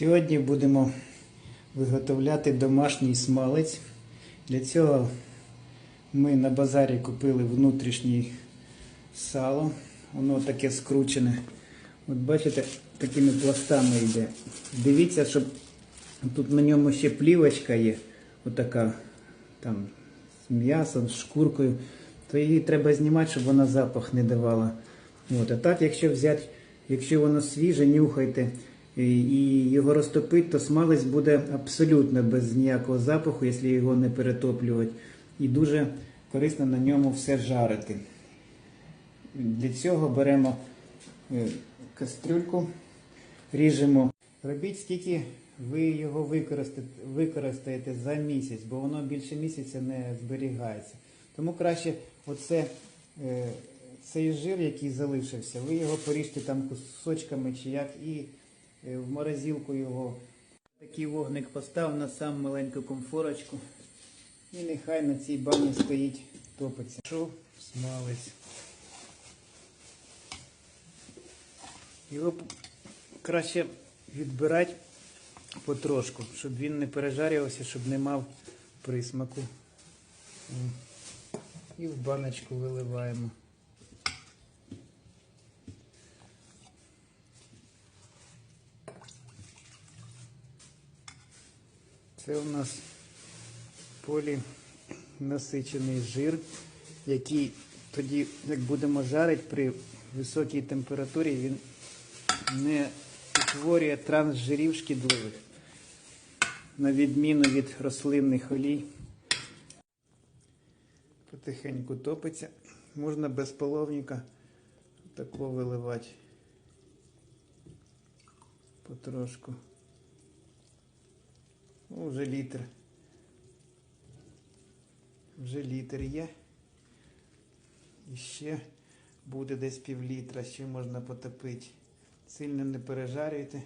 Сьогодні будемо виготовляти домашній смалець. Для цього ми на базарі купили внутрішнє сало. Воно таке скручене. От бачите, такими пластами йде. Дивіться, щоб тут на ньому ще плівочка є. Отака там з м'ясом, з шкуркою. То її треба знімати, щоб вона запах не давала. От, а так, якщо взяти, якщо воно свіже, нюхайте і, і його розтопити, то смалець буде абсолютно без ніякого запаху, якщо його не перетоплювати. І дуже корисно на ньому все жарити. Для цього беремо е, кастрюльку, ріжемо. Робіть стільки ви його використаєте, за місяць, бо воно більше місяця не зберігається. Тому краще оце, е, цей жир, який залишився, ви його поріжте там кусочками чи як і е, в морозилку його. Такий вогник постав на саму маленьку комфорочку. І нехай на цій бані стоїть, топиться. Що смалець. Його краще відбирати потрошку, щоб він не пережарювався, щоб не мав присмаку. І в баночку виливаємо. Це у нас полінасичений жир, який тоді, як будемо жарити при високій температурі, він не утворює трансжирів шкідливих, на відміну від рослинних олій. Потихеньку топиться. Можна без половника тако виливати потрошку. Ну, вже літр. Вже літр є. І ще буде десь пів літра, ще можна потопити. Сильно не пережарюйте.